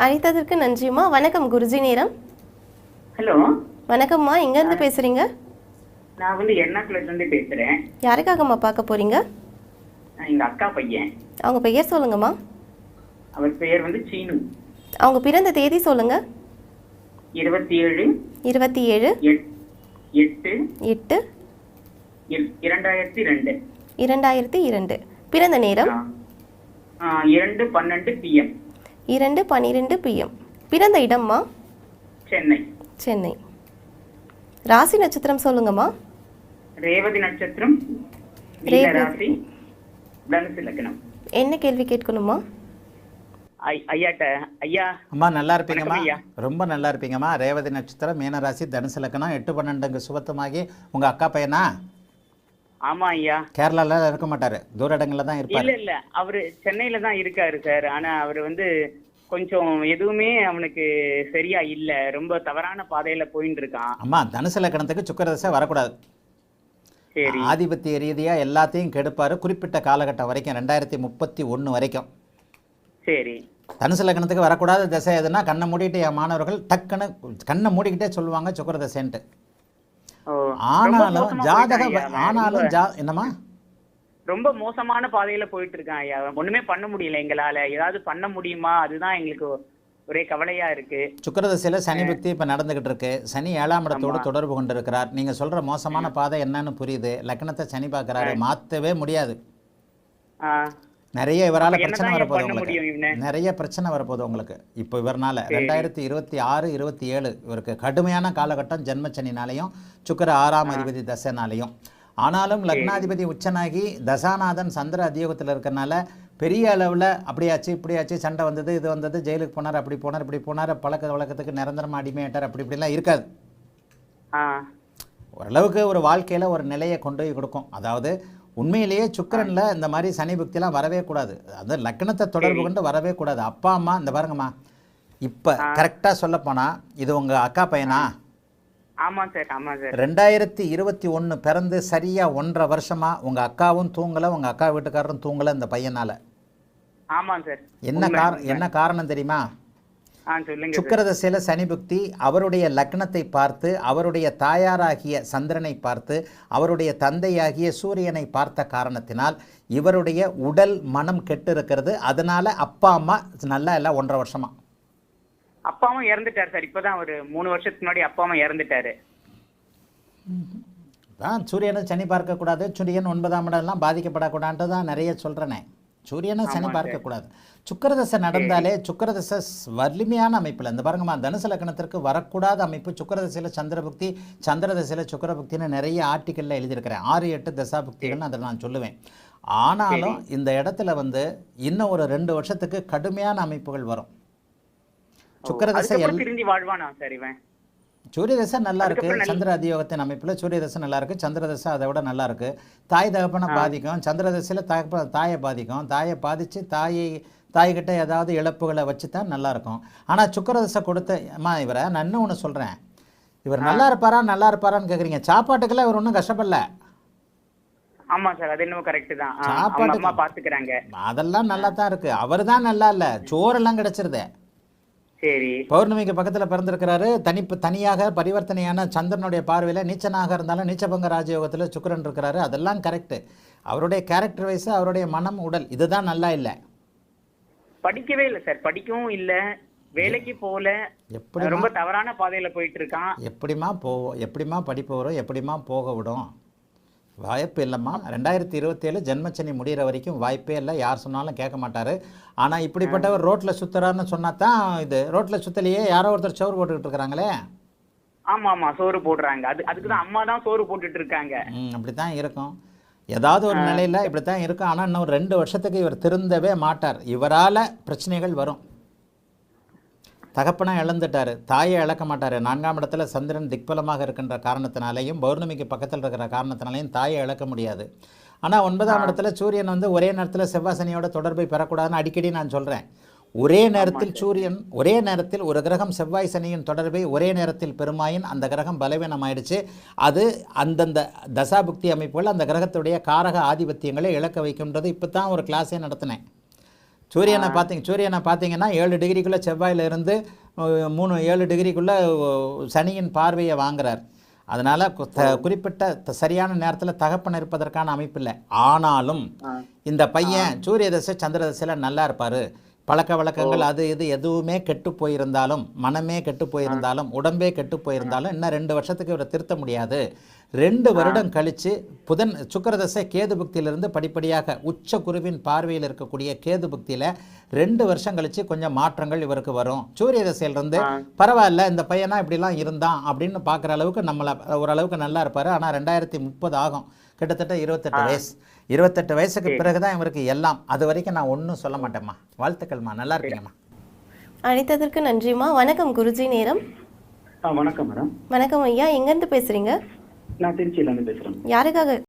அழைத்ததற்கு நன்றிம்மா வணக்கம் குருஜி நேரம். ஹலோ. வணக்கம்மா எங்கேருந்து பேசுகிறீங்க நான் வந்து எர்ணாகுளத்துல இருந்து பேசுறேன். யாருக்காகம்மா பார்க்க போகிறீங்க நான் எங்க அக்கா பையன். அவங்க பெயர் சொல்லுங்கம்மா. அவர் பெயர் வந்து சீனு. அவங்க பிறந்த தேதி சொல்லுங்க. இருபத்தி ஏழு இருபத்தி ஏழு எட்டு எட்டு. இர- இரண்டாயிரத்தி ரெண்டு. இரண்டாயிரத்தி இரண்டு. பிறந்த நேரம்? இரண்டு பன்னெண்டு பிஎம் இரண்டு பன்னிரெண்டு பிஎம் பிறந்த இடம்மா சென்னை. சென்னை. ராசி நட்சத்திரம் சொல்லுங்கம்மா. ரேவதி நட்சத்திரம். ராசி தனுசு லக்னம். என்ன கேள்வி கேட்கணுமா ஐ- ஐயாட்ட ஐயா. அம்மா நல்லா இருப்பீங்கம்மா. ரொம்ப நல்லா இருப்பீங்கம்மா. ரேவதி நட்சத்திரம் மீனராசி தனுசு லக்கணம் எட்டு பன்னெண்டுங்க சுபத்தமாகி உங்கள் அக்கா பையனா? ஆமா ஐயா. கேரளால இருக்க மாட்டார். தூர இடங்களில் தான் இருப்பார். இல்ல இல்ல. அவரு சென்னையில தான் இருக்காரு சார். ஆனா அவர் வந்து கொஞ்சம் எதுவுமே அவனுக்கு சரியா இல்ல. ரொம்ப தவறான பாதையில போயிட்டு இருக்கான். அம்மா தனுசு லக்கணத்துக்கு சுக்கரதசை வரக்கூடாது. சரி. ஆதிபத்திய ரீதியாக எல்லாத்தையும் கெடுப்பார். குறிப்பிட்ட காலகட்டம் வரைக்கும் ரெண்டாயிரத்தி முப்பத்தி ஒன்று வரைக்கும். சரி. தனுசு லக்கணத்துக்கு வரக்கூடாத திசை எதுனா கண்ணை மூடிட்டு என் மாணவர்கள் டக்குன்னு கண்ணை மூடிக்கிட்டே சொல்லுவாங்க சுக்கர திசைன்ட்டு ஆனாலும் ஜாதக. ஆனாலும் ஜா என்னம்மா? ரொம்ப மோசமான பாதையில போயிட்டு இருக்கான் ஐயா. ஒண்ணுமே பண்ண முடியல எங்களால. ஏதாவது பண்ண முடியுமா? அதுதான் எங்களுக்கு ஒரே கவலையா இருக்கு. சுக்கரதசையில் சனி பக்தி இப்போ நடந்துகிட்டு இருக்கு. சனி ஏழாம் இடத்தோடு. தொடர்பு கொண்டிருக்கிறார். நீங்கள் சொல்கிற மோசமான பாதை என்னன்னு புரியுது. லக்னத்தை சனி பார்க்குறாரு. மாற்றவே முடியாது. நிறைய இவரால் பிரச்சனை வரப்போகுது உங்களுக்கு? நிறைய பிரச்சனை வரப்போகுது உங்களுக்கு. இப்போ இவர்னால ரெண்டாயிரத்தி இருபத்தி ஆறு இருபத்தி ஏழு இவருக்கு கடுமையான காலகட்டம் ஜென்மச்சனினாலையும் சுக்கிர ஆறாம் அதிபதி தசைனாலையும். ஆனாலும் லக்னாதிபதி உச்சனாகி தசாநாதன் சந்திர அதியோகத்தில் இருக்கறனால பெரிய அளவில் அப்படியாச்சு இப்படியாச்சு சண்டை வந்தது இது வந்தது ஜெயிலுக்கு போனார் அப்படி போனார் இப்படி போனார் பழக்க வழக்கத்துக்கு நிரந்தரமாக அடிமையாட்டார் அப்படி இப்படிலாம் இருக்காது. ஓரளவுக்கு ஒரு வாழ்க்கையில் ஒரு நிலையை கொண்டு போய் கொடுக்கும். அதாவது உண்மையிலேயே சுக்கிரன்ல இந்த மாதிரி சனி புக்திலாம் வரவே கூடாது. அது லக்னத்தை தொடர்பு கொண்டு வரவே கூடாது. அப்பா அம்மா இந்த பாருங்கம்மா. இப்போ கரெக்டாக சொல்லப்போனால் இது உங்கள் அக்கா பையனா? ஆமா சார் ஆமா சார் ரெண்டாயிரத்தி இருபத்தி ஒன்று பிறந்து சரியாக ஒன்றரை வருஷமாக உங்கள் அக்காவும் தூங்கலை உங்கள் அக்கா வீட்டுக்காரரும் தூங்கலை இந்த பையனால்? ஆமா சார் என்ன கார என்ன காரணம் தெரியுமா. சுக்கரதசையில் சனி புக்தி அவருடைய லக்னத்தை பார்த்து அவருடைய தாயாராகிய சந்திரனை பார்த்து அவருடைய தந்தையாகிய சூரியனை பார்த்த காரணத்தினால் இவருடைய உடல் மனம் கெட்டு இருக்கிறது அதனால அப்பா அம்மா நல்லா இல்லை ஒன்றரை வருஷமா. அப்பாவும் இறந்துட்டாரு சார். இப்பதான் ஒரு மூணு வருஷத்துக்கு முன்னாடி அப்பாவும் இறந்துட்டாரு. தான் சூரியனை சனி பார்க்கக்கூடாது சூரியன் ஒன்பதாம் இடம்லாம் பாதிக்கப்படக்கூடாதுன்னு தான் நிறைய சொல்கிறேனே சூரியனை சனி பார்க்கக்கூடாது. சுக்கரதசை நடந்தாலே சுக்கரதசை வலிமையான அமைப்பில் இந்த பாருங்கம்மா தனுசு லக்னத்திற்கு வரக்கூடாத அமைப்பு சுக்கரதசையில் சந்திரபுக்தி சந்திரதசையில் சுக்கரபுக்தின்னு நிறைய ஆர்டிக்கலில் எழுதியிருக்கிறேன். ஆறு எட்டு தசாபுக்திகள்னு அதை நான் சொல்லுவேன். ஆனாலும் இந்த இடத்துல வந்து இன்னும் ஒரு ரெண்டு வருஷத்துக்கு கடுமையான அமைப்புகள் வரும். சுக்கரதசை வாழ்வானா சார் இவன்? சூரிய தசை நல்லா இருக்கு. சந்திர அதியோகத்தின் அமைப்பில் சூரிய தசை நல்லா இருக்கு. சந்திர தசை அதை விட நல்லா இருக்கு. தாய் தகப்பனை பாதிக்கும். சந்திர தசையில் தகப்ப தாயை பாதிக்கும். தாயை பாதிச்சு தாயை தாய்கிட்ட ஏதாவது இழப்புகளை வச்சு தான் நல்லா இருக்கும். ஆனால் சுக்கர தசை கொடுத்த அம்மா இவரை நான் இன்னும் ஒன்று சொல்கிறேன் இவர் நல்லா இருப்பாரா நல்லா இருப்பாரான்னு கேட்குறீங்க சாப்பாட்டுக்கெல்லாம் இவர் ஒன்றும் கஷ்டப்படல. ஆமா சார் அது என்னமோ கரெக்ட் தான். அம்மா பாத்துக்கிறாங்க. அதெல்லாம் நல்லா தான் இருக்கு. அவர் தான் நல்லா இல்லை. சோறெல்லாம் கிடைச்சிருதே. சரி. பௌர்ணமிக்கு பக்கத்தில் பிறந்திருக்கிறாரு. தனி தனியாக பரிவர்த்தனையான சந்திரனுடைய பார்வையில் நீச்சனாக இருந்தாலும் நீச்சபங்க ராஜயோகத்தில் சுக்கிரன் இருக்கிறாரு. அதெல்லாம் கரெக்டு அவருடைய கேரக்டர் வைஸ் அவருடைய மனம் உடல் இதுதான் நல்லா இல்லை. படிக்கவே இல்ல சார். படிக்கவும் இல்ல. வேலைக்கு போகல. எப்படி ரொம்ப தவறான பாதையில போயிட்டு இருக்கான். எப்படிம்மா போவோம் எப்படிம்மா படிப்பு வரும் எப்படிம்மா போக விடும்? வாய்ப்பு இல்லைம்மா. ரெண்டாயிரத்தி இருபத்தேழு ஜென்மச்சனி முடிகிற வரைக்கும் வாய்ப்பே இல்லை. யார் சொன்னாலும் கேட்க மாட்டார். ஆனால் இப்படிப்பட்டவர் ரோட்டில் சுற்றுறாருன்னு சொன்னா தான் இது. ரோட்டில் சுத்தலையே யாரோ ஒருத்தர் சோறு போட்டுக்கிட்டு இருக்கிறாங்களே? ஆமா ஆமா. சோறு போடுறாங்க. அது அதுக்கு தான் அம்மா தான் சோறு போட்டுட்டு இருக்காங்க. ம் அப்படி தான் இருக்கும். ஏதாவது ஒரு நிலையில் இப்படி தான் இருக்கும். ஆனால் இன்னும் ரெண்டு வருஷத்துக்கு இவர் திருந்தவே மாட்டார். இவரால் பிரச்சனைகள் வரும். தகப்பனை இழந்துட்டார் தாயை இழக்க மாட்டார். நான்காம் இடத்துல சந்திரன் திக்பலமாக இருக்கின்ற காரணத்தினாலேயும் பௌர்ணமிக்கு பக்கத்தில் இருக்கிற காரணத்தினாலேயும் தாயை இழக்க முடியாது. ஆனால் ஒன்பதாம் இடத்துல சூரியன் வந்து ஒரே நேரத்தில் செவ்வாய் சனியோட தொடர்பை பெறக்கூடாதுன்னு அடிக்கடி நான் சொல்கிறேன் ஒரே நேரத்தில் சூரியன் ஒரே நேரத்தில் ஒரு கிரகம் செவ்வாய் சனியின் தொடர்பை ஒரே நேரத்தில் பெருமாயின் அந்த கிரகம் பலவீனமாயிடுச்சு. அது அந்தந்த தசாபுக்தி அமைப்புகள் அந்த கிரகத்துடைய காரக ஆதிபத்தியங்களை இழக்க வைக்கின்றது. இப்போ தான் ஒரு கிளாஸே நடத்தினேன். சூரியனை பார்த்தீங்க சூரியனை பார்த்தீங்கன்னா ஏழு டிகிரிக்குள்ளே செவ்வாயில இருந்து மூணு ஏழு டிகிரிக்குள்ளே சனியின் பார்வையை வாங்குறார். அதனால் குறிப்பிட்ட சரியான நேரத்தில் தகப்பன் இருப்பதற்கான அமைப்பு இல்லை. ஆனாலும். இந்த பையன் சூரிய தசை சந்திர தசையில் நல்லா இருப்பார். பழக்க வழக்கங்கள் அது இது எதுவுமே கெட்டு போயிருந்தாலும் மனமே கெட்டு போயிருந்தாலும் உடம்பே கெட்டு போயிருந்தாலும் இன்னும் ரெண்டு வருஷத்துக்கு இவரை திருத்த முடியாது. ரெண்டு வருடம் கழித்து புதன் சுக்கரதசை கேது புக்தியிலிருந்து படிப்படியாக உச்ச குருவின் பார்வையில் இருக்கக்கூடிய கேது புக்தியில் ரெண்டு வருஷம் கழித்து கொஞ்சம் மாற்றங்கள் இவருக்கு வரும். சூரிய தசையிலிருந்து பரவாயில்ல இந்த பையனா இப்படிலாம் இருந்தான் அப்படின்னு பார்க்குற அளவுக்கு நம்மளை ஓரளவுக்கு நல்லா இருப்பார். ஆனால் ரெண்டாயிரத்தி முப்பது ஆகும். கிட்டத்தட்ட இருபத்தெட்டு வயசு. இருபத்தெட்டு வயசுக்கு பிறகு தான் இவருக்கு எல்லாம். அது வரைக்கும் நான் ஒன்றும் சொல்ல மாட்டேம்மா. வாழ்த்துக்கள்மா. நல்லா இருக்கீங்கம்மா. அழைத்ததற்கு நன்றிம்மா. வணக்கம் குருஜி நேரம். ஆ வணக்கம் மேடம். வணக்கம் ஐயா. எங்கேருந்து பேசுகிறீங்க நான் திருச்சியிலேருந்து பேசுகிறேன். யாருக்காக?